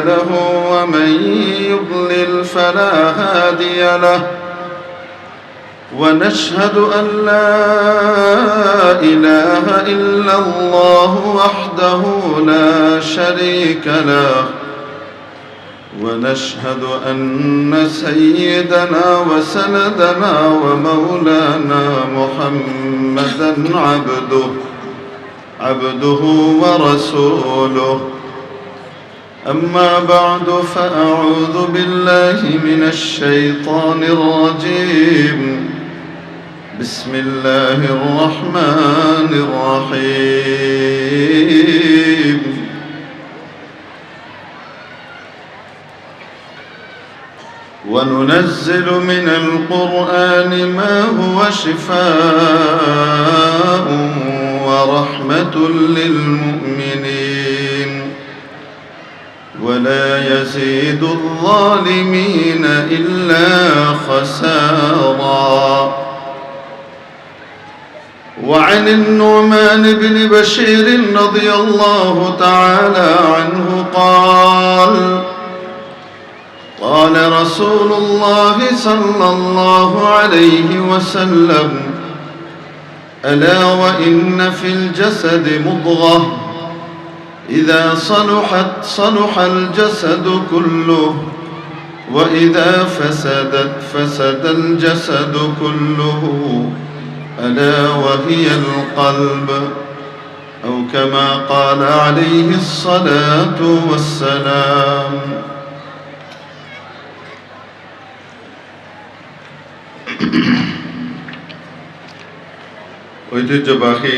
له ومن يضلل فلا هادي له. ونشهد أن لا إله إلا الله وحده لا شريك له. ونشهد أن سيدنا وسندنا ومولانا محمدا عبده عبده ورسوله. أما بعد فأعوذ بالله من الشيطان الرجيم. بسم الله الرحمن الرحيم. وننزل من القرآن ما هو شفاء ورحمة للمؤمنين. ولا يزيد الظالمين إلا خسارا. وعن النعمان بن بشير رضي الله تعالى عنه قال قال رسول الله صلى الله عليه وسلم ألا وإن في الجسد مضغة إذا صلحت صلح الجسد كله وإذا فسدت فسد الجسد كله ألا وهي القلب أو كما قال عليه الصلاة والسلام ঐতিহ্যবাহী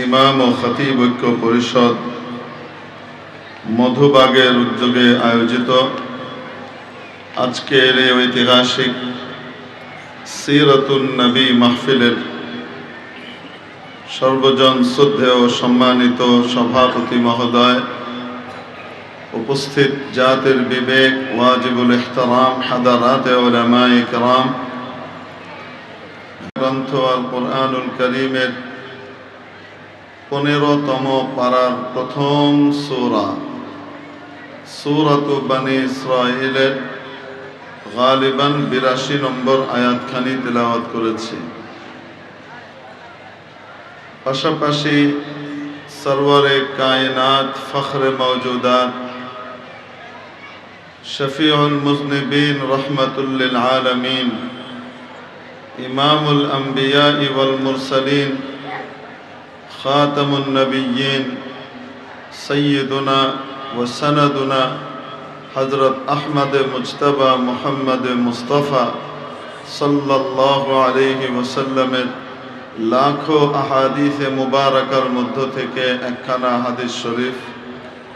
ইমাম ও খতিব ঐক্য পরিষদ মধুবাগের উদ্যোগে আয়োজিত আজকের এই ঐতিহাসিক সিরতুন নবী মাহফিলের সর্বজন শ্রদ্ধেয় সম্মানিত সভাপতি মহোদয়, উপস্থিত জাতির বিবেক, ওয়াজিবুল ইহতারাম, হাদারাতে ওলামায়ে কেরাম, গ্রন্থ আল কোরআনুল করিমের পনেরোতম পাড়ার প্রথম সূরা। সূরাত বানি ইসরাইলের গালিবান বিরাশি নম্বর আয়াতখানি তেলাওয়াত করেছি। পাশাপাশি সরওয়ারে কায়নাত ফখরে মৌজুদাত শফিউল মুজনিবিন রহমতুল্লিল আলমিন, ইমামুল আম্বিয়া ওয়াল মুরসালিন খাতামুন নবিয়্যিন সৈয়দুনা ও সনদুনা হজরত আহমদ মুজতবা মোহাম্মদ মুস্তফা সাল্লাল্লাহু আলাইহি ওয়াসাল্লামের লাখো আহাদিসে মুবারাকার মধ্য থেকে একখানা হাদিস শরীফ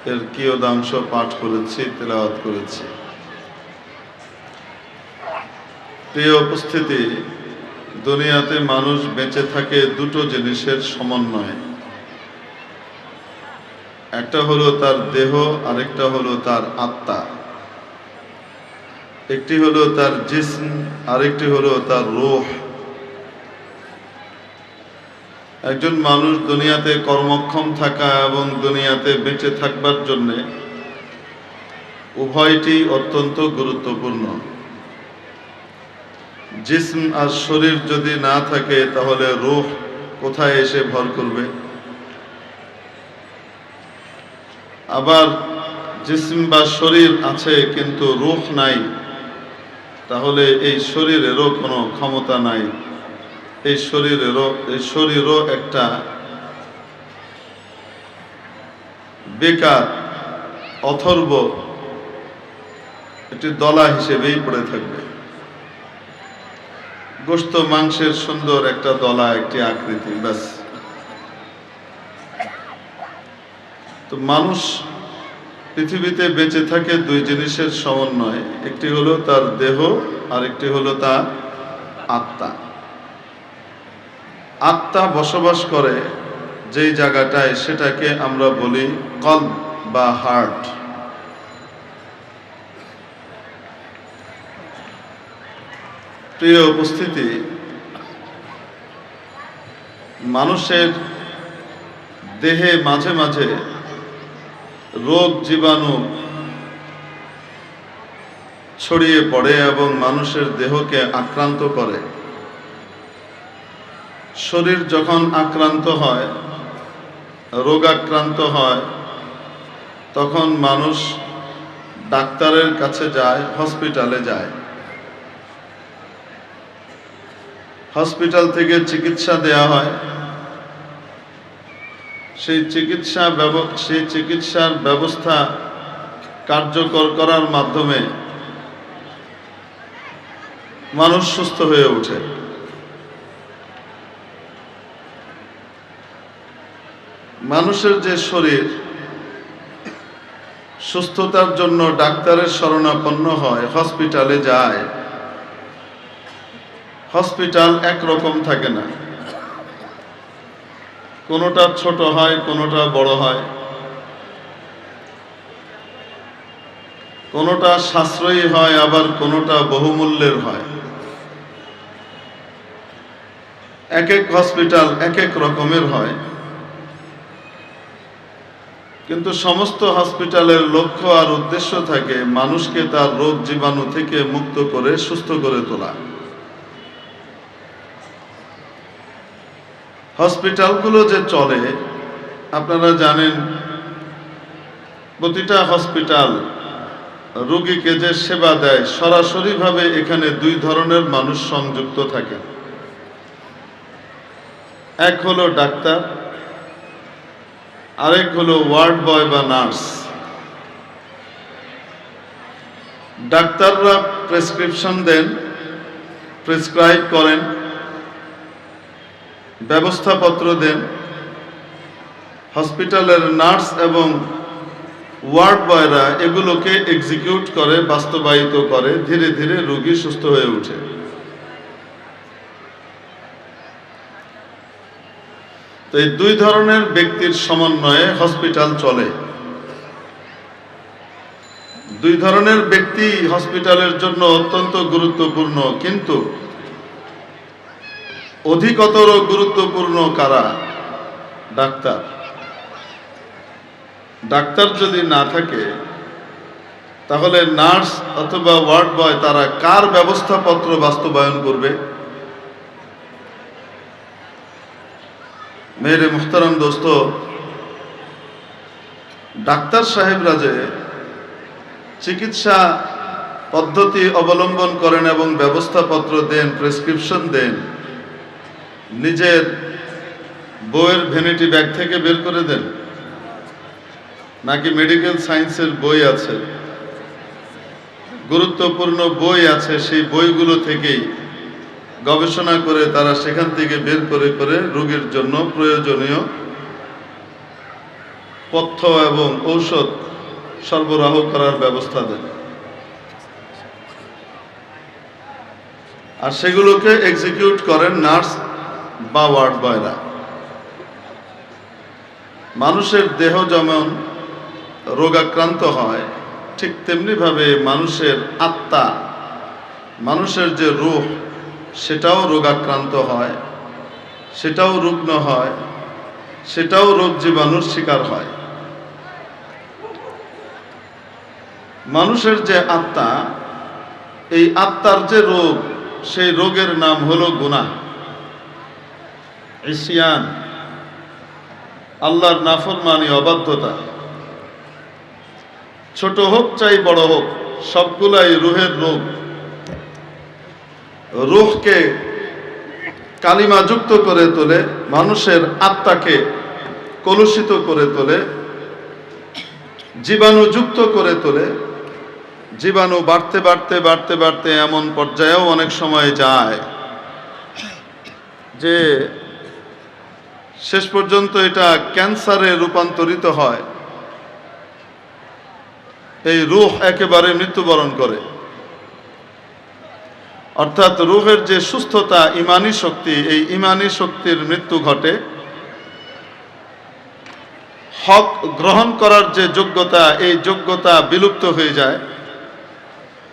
এর কিয়দাংশ পাঠ করেছি তেলাওয়াত করেছি প্রিয় উপস্থিতি দুনিয়াতে মানুষ বেঁচে থাকে দুটো জিনিসের সমন্বয়ে। একটা হলো তার দেহ, আরেকটা হলো তার আত্মা। একটি হলো তার জিসম, আরেকটি হলো তার রোহ। একজন মানুষ দুনিয়াতে কর্মক্ষম থাকা এবং দুনিয়াতে বেঁচে থাকবার জন্যে উভয়টি অত্যন্ত গুরুত্বপূর্ণ। জিসম আর শরীর যদি না থাকে, তাহলে রূহ কোথায় এসে ভর করবে? আবার জিসম বা শরীর আছে, কিন্তু রূহ নাই, তাহলে এই শরীরেরও কোনো ক্ষমতা নাই। এই শরীরেরও, এই শরীরও একটা বেকার, অথর্ব একটি দলা হিসেবেই পড়ে থাকবে। গোস্ত মাংসের সুন্দর একটা দলা, একটি আকৃতি, ব্যাস। তো মানুষ পৃথিবীতে বেঁচে থাকে দুই জিনিসের সমন্বয়, একটি হলো তার দেহ আর একটি হলো তার আত্মা। আত্মা বসবাস করে যেই জায়গাটায়, সেটাকে আমরা বলি কল বা হার্ট। প্রিয় উপস্থিতি, মানুষের দেহে মাঝে মাঝে রোগ জীবাণু ছড়িয়ে পড়ে এবং মানুষের দেহকে আক্রান্ত করে। শরীর যখন আক্রান্ত হয়, রোগাক্রান্ত হয়, তখন মানুষ ডাক্তারের কাছে যায়, হসপিটালে যায়। হসপিটাল থেকে চিকিৎসা দেয়া হয়। সেই চিকিৎসা সেই চিকিৎসার ব্যবস্থা কার্যকর করার মাধ্যমে মানুষ সুস্থ হয়ে ওঠে। মানুষের যে শরীর, সুস্থতার জন্য ডাক্তারের শরণাপন্ন হয়, হসপিটালে যায়। হসপিটাল একরকম থাকে না। কোনোটা ছোট হয়, কোনোটা বড় হয়। কোনোটা সাশ্রয়ী হয়, আবার কোনোটা বহুমূল্যের হয়। এক এক হসপিটাল এক এক রকমের হয়। কিন্তু সমস্ত হসপিটালের লক্ষ্য আর উদ্দেশ্য থাকে মানুষকে তার রোগ জীবাণু থেকে মুক্ত করে, সুস্থ করে তোলা। হসপিটালগুলো যে চলে, আপনারা জানেন, প্রতিটা হসপিটাল রোগীকে যে সেবা দেয়, সরাসরিভাবে এখানে দুই ধরনের মানুষ সংযুক্ত থাকে। এক হলো ডাক্তার, আরেক হলো ওয়ার্ড বয় বা নার্স। ডাক্তাররা প্রেসক্রিপশন দেন, প্রেসক্রাইব করেন ব্যবস্থাপত্র দেন। হসপিটালের নার্স এবং ওয়ার্ড বয়রা এগুলোকে এক্সিকিউট করে, বাস্তবায়িত করে। ধীরে ধীরে রোগী সুস্থ হয়ে ওঠে। তো এই দুই ধরনের ব্যক্তির সমন্বয়ে হসপিটাল চলে। দুই ধরনের ব্যক্তি হসপিটালের জন্য অত্যন্ত গুরুত্বপূর্ণ, কিন্তু অধিকতর গুরুত্বপূর্ণ কারা? ডাক্তার। ডাক্তার যদি না থাকে, তাহলে নার্স অথবা ওয়ার্ড বয় তারা কার ব্যবস্থাপত্র বাস্তবায়ন করবে? মেরে মুখতারাম দোস্ত, ডাক্তার সাহেবরা যে চিকিৎসা পদ্ধতি অবলম্বন করেন এবং ব্যবস্থাপত্র দেন, প্রেসক্রিপশন দেন নিজের বইয়ের ভ্যানিটি ব্যাগ থেকে বের করে দেন। নাকি মেডিকেল সায়েন্সের বই আছে? গুরুত্বপূর্ণ বই আছে, সেই বইগুলো থেকেই গবেষণা করে তারা সেখান থেকে বের করে করে রোগীর জন্য প্রয়োজনীয় পথ্য এবং ঔষধ সরবরাহ করার ব্যবস্থা দেন। আর সেগুলোকে এক্সিকিউট করেন নার্স বা ওয়ার্ড বয়রা। মানুষের দেহ যেমন রোগাক্রান্ত হয়, ঠিক তেমনিভাবে মানুষের আত্মা, মানুষের যে রূহ সেটাও রোগাক্রান্ত হয়, সেটাও রুগ্ন হয়, সেটাও রোগ জীবাণুর শিকার হয়। মানুষের যে আত্মা, এই আত্মার যে রোগ, সেই রোগের নাম হলো গুণা ইসিয়ান, আল্লাহর নাফরমানি, অবাধ্যতা। ছোট হোক চাই বড় হোক, সবগুলাই রুহের রোগ রুহকে কালিমা যুক্ত করে তোলে, মানুষের আত্মাকে কলুষিত করে তোলে, জীবাণু যুক্ত করে তোলে। জীবাণু বাড়তে বাড়তে বাড়তে বাড়তে এমন পর্যায়েও অনেক সময় যায় যে শেষ পর্যন্ত এটা ক্যান্সারে রূপান্তরিত হয়। এই রুহ একেবারে মৃত্যুবরণ করে। অর্থাৎ রুহের যে সুস্থতা, ইমানি শক্তি, এই ইমানি শক্তির মৃত্যু ঘটে। হক গ্রহণ করার যে যোগ্যতা, এই যোগ্যতা বিলুপ্ত হয়ে যায়।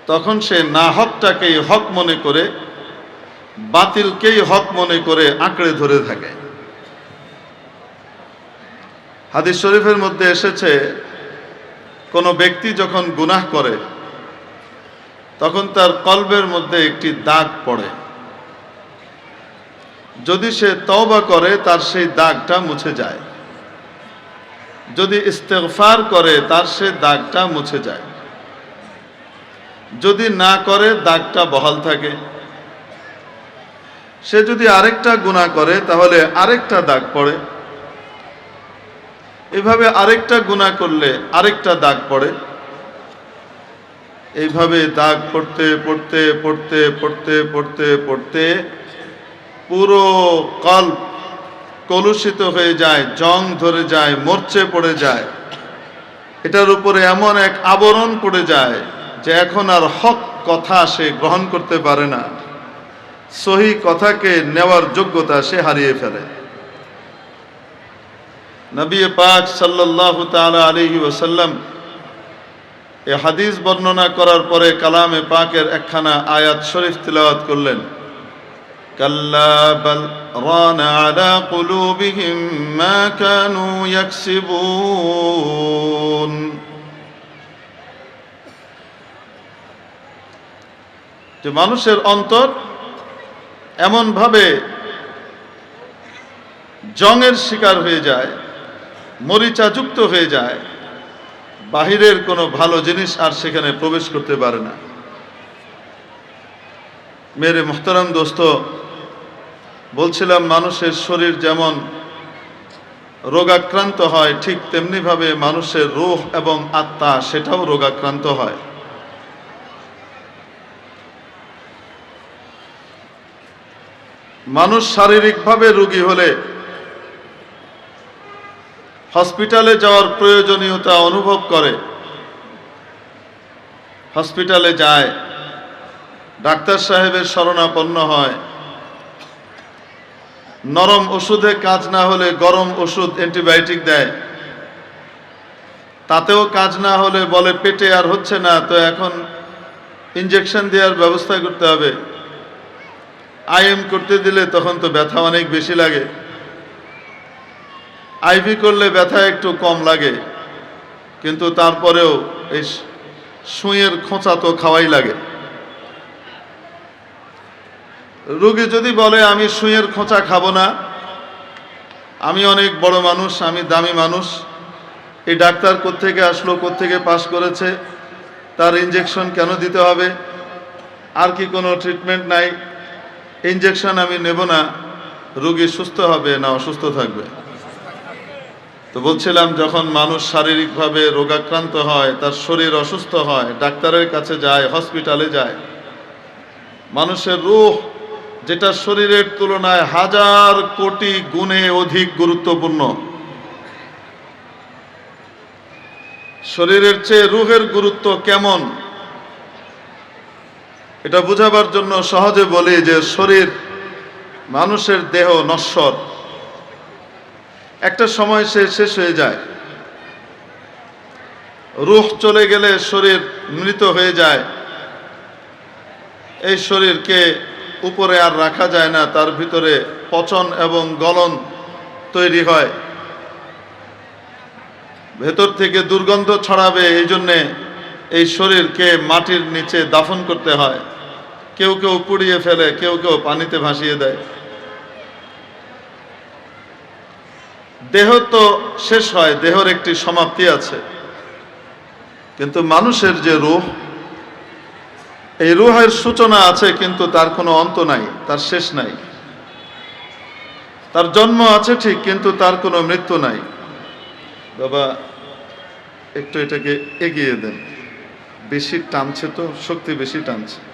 তখন সে না হকটাকেই হক মনে করে, বাতিলকেই হক মনে করে আঁকড়ে ধরে থাকে। হাদিস শরীফের মধ্যে এসেছে, কোনো ব্যক্তি যখন গুনাহ করে, তখন তার কলবের মধ্যে একটি দাগ পড়ে। যদি সে তওবা করে, তার সেই দাগটা মুছে যায়। যদি ইস্তেগফার করে, তার সে দাগটা মুছে যায়। যদি না করে, দাগটা বহাল থাকে। সে যদি আরেকটা গুণা করে, তাহলে আরেকটা দাগ পড়ে। এভাবে আরেকটা গুণা করলে আরেকটা দাগ পড়ে। এইভাবে দাগ পড়তে পড়তে পড়তে পড়তে পড়তে পড়তে পুরো কল্প কলুষিত হয়ে যায়, জং ধরে যায়, মরচে পড়ে যায়। এটার উপরে এমন এক আবরণ পড়ে যায় যে এখন আর হক কথা সে গ্রহণ করতে পারে না। সহি কথাকে নেওয়ার যোগ্যতা সে হারিয়ে ফেলে। নবী পাক সাল্লাল্লাহু তালা আলাইহি ওসাল্লাম এ হাদিস বর্ণনা করার পরে কালামে পাকের একখানা আয়াত শরীফ তিলাওয়াত করলেন। যে মানুষের অন্তর এমনভাবে জংয়ের শিকার হয়ে যায় মরিচাযুক্ত হয়ে যায়, বাহিরের কোনো ভালো জিনিস আর সেখানে প্রবেশ করতে পারে না। মেরে মোহতারাম দোস্ত, বলছিলাম মানুষের শরীর যেমন রোগাক্রান্ত হয়, ঠিক তেমনিভাবে মানুষের রোহ এবং আত্মা সেটাও রোগাক্রান্ত হয়। মানুষ শারীরিকভাবে রোগী হলে হসপিটালে যাওয়ার প্রয়োজনীয়তা অনুভব করে। হসপিটালে যায়, ডাক্তার সাহেবের শরণাপন্ন হয়। নরম ওষুধে কাজ না হলে গরম ওষুধ অ্যান্টিবায়োটিক দেয়। তাতেও কাজ না হলে বলে, পেটে আর হচ্ছে না, তো এখন ইঞ্জেকশন দেওয়ার ব্যবস্থা করতে হবে। আইএম করতে দিলে তখন তো ব্যথা অনেক বেশি লাগে। আইভি করলে ব্যথা একটু কম লাগে, কিন্তু তারপরেও এই সুঁয়ের খোঁচা তো খাওয়াই লাগে। রুগী যদি বলে, আমি সুঁয়ের খোঁচা খাব না, আমি অনেক বড় মানুষ, আমি দামি মানুষ, এই ডাক্তার কোত্থেকে আসলো, কোত্থেকে পাশ করেছে, তার ইঞ্জেকশন কেন দিতে হবে? আর কি কোনো ট্রিটমেন্ট নাই ইঞ্জেকশন আমি নেব না, রুগী সুস্থ হবে না অসুস্থ থাকবে? তো বলছিলাম, যখন মানুষ শারীরিকভাবে রোগাক্রান্ত হয়, তার শরীর অসুস্থ হয়, ডাক্তারের কাছে যায়, হসপিটালে যায়, মানুষের রূহ যেটা শরীরের তুলনায় হাজার কোটি গুণে অধিক গুরুত্বপূর্ণ। শরীরের চেয়ে রুহের গুরুত্ব কেমন? এটা বোঝাবার জন্য সহজে বলি যে, শরীর মানুষের দেহ নশ্বর। একটা সময় সে শেষ হয়ে যায়। রুহ চলে গেলে শরীর মৃত হয়ে যায়। এই শরীরকে উপরে আর রাখা যায় না, তার ভিতরে পচন এবং গলন তৈরি হয়। ভেতর থেকে দুর্গন্ধ ছড়াবে, এই জন্যে এই শরীরকে মাটির নিচে দাফন করতে হয়। কেউ কেউ পুড়িয়ে ফেলে, কেউ কেউ পানিতে ভাসিয়ে দেয়। দেহ তো শেষ হয়, দেহর একটি সমাপ্তি আছে। কিন্তু মানুষের যে রূহ, এই রুহের সূচনা আছে, কিন্তু তার কোনো অন্ত নাই, তার শেষ নাই। তার জন্ম আছে ঠিক, কিন্তু তার কোনো মৃত্যু নাই। বাবা, একটু এটাকে এগিয়ে দেন। বেশি টানছে তো, শক্তি বেশি টানছে।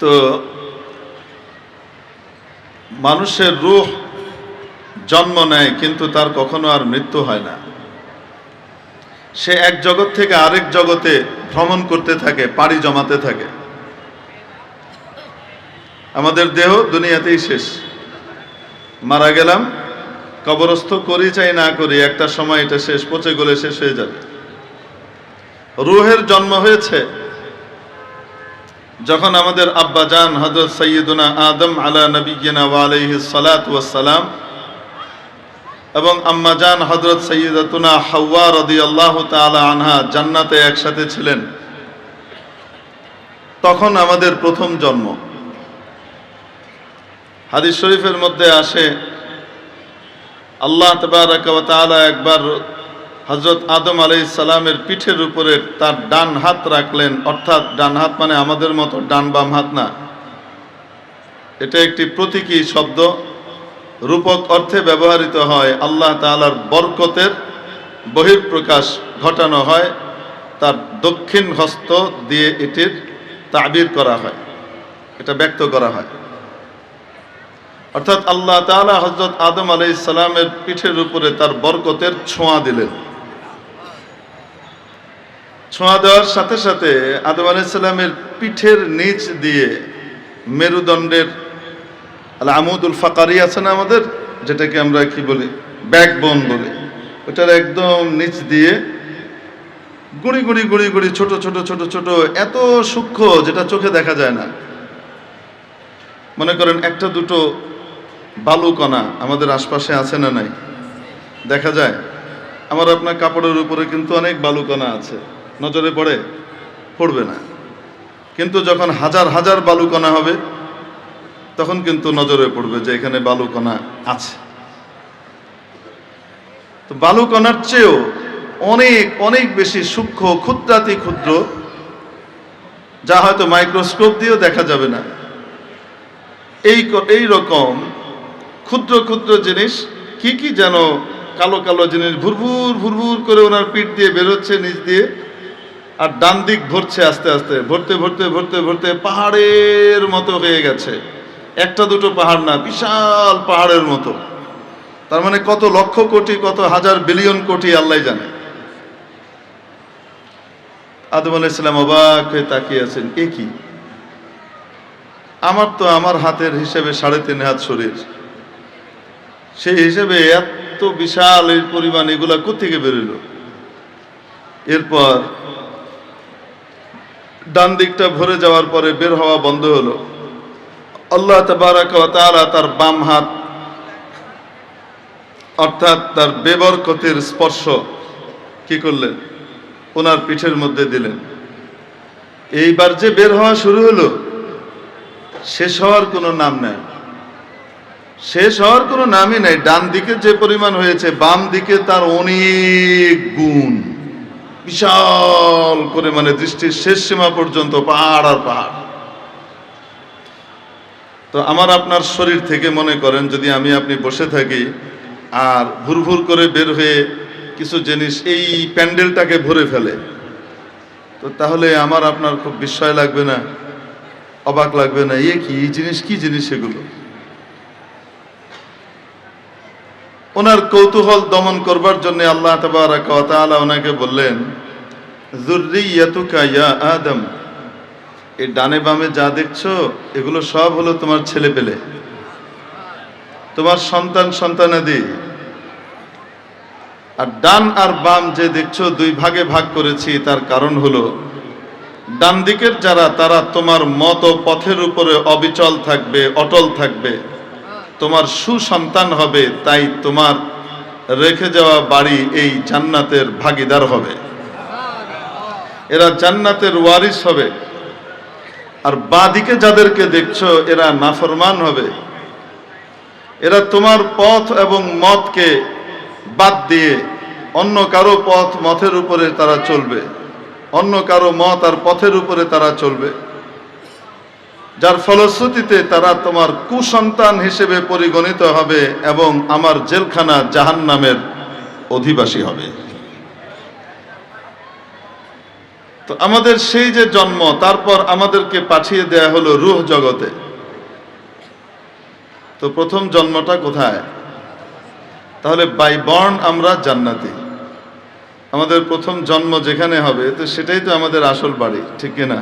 তো মানুষের রূহ জন্ম নেয়, কিন্তু তার কখনো আর মৃত্যু হয় না। সে এক জগৎ থেকে আরেক জগতে ভ্রমণ করতে থাকে, পাড়ি জমাতে থাকে। আমাদের দেহ দুনিয়াতেই শেষ। মারা গেলাম, কবরস্থ করি চাই না করি, একটা সময় এটা শেষ, পচে গলে শেষ হয়ে যাবে। রুহের জন্ম হয়েছে যখন আমাদের আব্বা জান হজরত সৈয়দুনা আদম আলা নবীনা আলাইহি সালাত সালাম এবং আম্মা জান হজরত সৈয়দতুনা হাওয়া রদি আল্লাহ তালা আনহা জান্নাতে একসাথে ছিলেন। তখন আমাদের প্রথম জন্ম। হাদিস শরীফের মধ্যে আসে, আল্লাহ তালা একবার হজরত আদম আলাই সালামের পিঠের উপরে তার ডান হাত রাখলেন, অর্থাৎ ডান হাত মানে আমাদের মতো, ডান বাম হাত না। এটা একটি প্রতীকী শব্দ। রূপক অর্থে ব্যবহৃত হয়, আল্লাহ তালার বরকতের বহির্প্রকাশ ঘটানো হয়, তার দক্ষিণ হস্ত দিয়ে এটির তাবির করা হয়, এটা ব্যক্ত করা হয়। অর্থাৎ আল্লাহ তাআলা হজরত আদম আলাই ইসলামের পিঠের উপরে তার বরকতের ছোঁয়া দিলেন। ছোঁয়া দেওয়ার সাথে সাথে আদম আলাই ইসলামের পিঠের নিচ দিয়ে মেরুদণ্ডের আমুদুল ফাকারি আছে না আমাদের? যেটাকে আমরা কি বলি? ব্যাকবোন বলি। ওটার একদম নিচ দিয়ে গুড়ি গুড়ি গুড়ি গুড়ি ছোট ছোট ছোট ছোট এত সূক্ষ্ম যেটা চোখে দেখা যায় না। মনে করেন একটা দুটো বালুকণা আমাদের আশপাশে আছে না নাই? দেখা যায়? আমার আপনার কাপড়ের উপরে কিন্তু অনেক বালুকণা আছে। নজরে পড়ে, পড়বে না। কিন্তু যখন হাজার হাজার বালুকণা হবে, তখন কিন্তু নজরে পড়বে যে এখানে বালুকণা আছে। তো বালুকণার চেয়েও অনেক অনেক বেশি সূক্ষ্ম, ক্ষুদ্রাতি ক্ষুদ্র, যা হয়তো মাইক্রোস্কোপ দিয়েও দেখা যাবে না। এই এই রকম ক্ষুদ্র ক্ষুদ্র জিনিস কি কি যেন কালো কালো জিনিস ভুরভুর ভুরভুর করে ওনার পিঠ দিয়ে বেরোচ্ছে, নিচ দিয়ে আর ডান দিক ভরছে আস্তে আস্তে, ভরতে ভরতে ভরতে ভরতে পাহাড়ের মতো হয়ে গেছে। একটা দুটো পাহাড় না, বিশাল পাহাড়ের মতো। তার মানে কত লক্ষ কোটি, কত হাজার বিলিয়ন কোটি আল্লাহ জানে। আদম আলাইসালাম অবাক হয়ে তাকিয়ে আছেন, এ কি? আমার তো আমার হাতের হিসেবে সাড়ে তিন হাত শরীর। সেই হিসেবে এত বিশাল এই পরিমাণ এগুলা কোথেকে বেরোলো? এরপর ডান দিকটা ভরে যাওয়ার পরে বের হওয়া বন্ধ হলো। আল্লাহ ওয়া তার বাম হাত, অর্থাৎ তার বেবরকতের স্পর্শ কি করলেন? ওনার পিঠের মধ্যে দিলেন। এইবার যে বের হওয়া শুরু হলো, শেষ হওয়ার কোনো নাম নেই। শেষ হওয়ার কোনো নামই নাই। ডান দিকে যে পরিমাণ হয়েছে, বাম দিকে তার অনেক গুণ। বিশাল করে মানে দৃষ্টির শেষ সীমা পর্যন্ত পাহাড় আর পাহাড়। তো আমার আপনার শরীর থেকে মনে করেন যদি আমি আপনি বসে থাকি আর ভুরভুর করে বের হয়ে কিছু জিনিস এই প্যান্ডেলটাকে ভরে ফেলে, তো তাহলে আমার আপনার খুব বিস্ময় লাগবে না, অবাক লাগবে না, এ কি, এই জিনিস, কি জিনিস এগুলো? ওনার কৌতূহল দমন করবার জন্য আল্লাহ ওনাকে বললেন ইয়া আদম। এই ডানে বামে যা দেখছ, এগুলো সব হলো তোমার ছেলে পেলে তোমার সন্তান সন্তানাদি। আর ডান আর বাম যে দেখছ, দুই ভাগে ভাগ করেছি, তার কারণ হলো, ডান দিকের যারা, তারা তোমার মত পথের উপরে অবিচল থাকবে, অটল থাকবে। তোমার সুসন্তান হবে, তাই তোমার রেখে যাওয়া বাড়ি এই জান্নাতের ভাগিদার হবে। এরা জান্নাতের ওয়ারিস হবে। আর বাদিকে যাদেরকে দেখছ, এরা নাফরমান হবে। এরা তোমার পথ এবং মতকে বাদ দিয়ে অন্য কারও পথ মথের উপরে তারা চলবে। অন্য কারও মত আর পথের উপরে তারা চলবে। যার ফলশ্রুতিতে তারা তোমার কুসন্তান হিসেবে পরিগণিত হবে এবং আমার জেলখানা জাহান্নামের অধিবাসী হবে। তো আমাদের সেই যে জন্ম, তারপর আমাদেরকে পাঠিয়ে দেয়া হলো রুহ জগতে। তো প্রথম জন্মটা কোথায়? তাহলে বাই বর্ণ আমরা জান্নাতি। আমাদের প্রথম জন্ম যেখানে হবে, তো সেটাই তো আমাদের আসল বাড়ি, ঠিক কিনা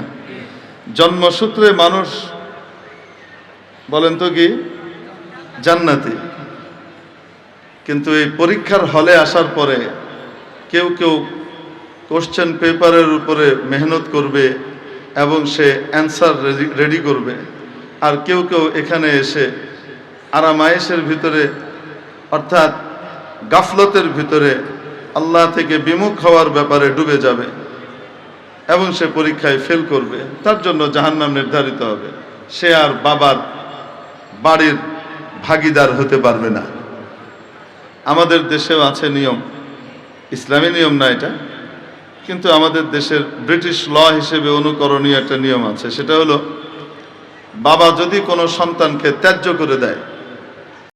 জন্মসূত্রে মানুষ বলেন তো কি? জান্নাতি। কিন্তু এই পরীক্ষার হলে আসার পরে কেউ কেউ কোশ্চেন পেপারের উপরে মেহনত করবে এবং সে অ্যান্সার রেডি করবে। আর কেউ কেউ এখানে এসে আরামায়েশের ভিতরে অর্থাৎ গাফলতের ভিতরে আল্লাহ থেকে বিমুখ হওয়ার ব্যাপারে ডুবে যাবে। এবং সে পরীক্ষায় ফেল করবে, তার জন্য জাহান্নাম নির্ধারিত হবে। সে আর বাবার বাড়ির ভাগিদার হতে পারবে না। আমাদের দেশেও আছে নিয়ম, ইসলামী নিয়ম না এটা? কিন্তু আমাদের দেশের ব্রিটিশ ল হিসেবে অনুকরণীয় একটা নিয়ম আছে, সেটা হলো, বাবা যদি কোনো সন্তানকে ত্যায্য করে দেয়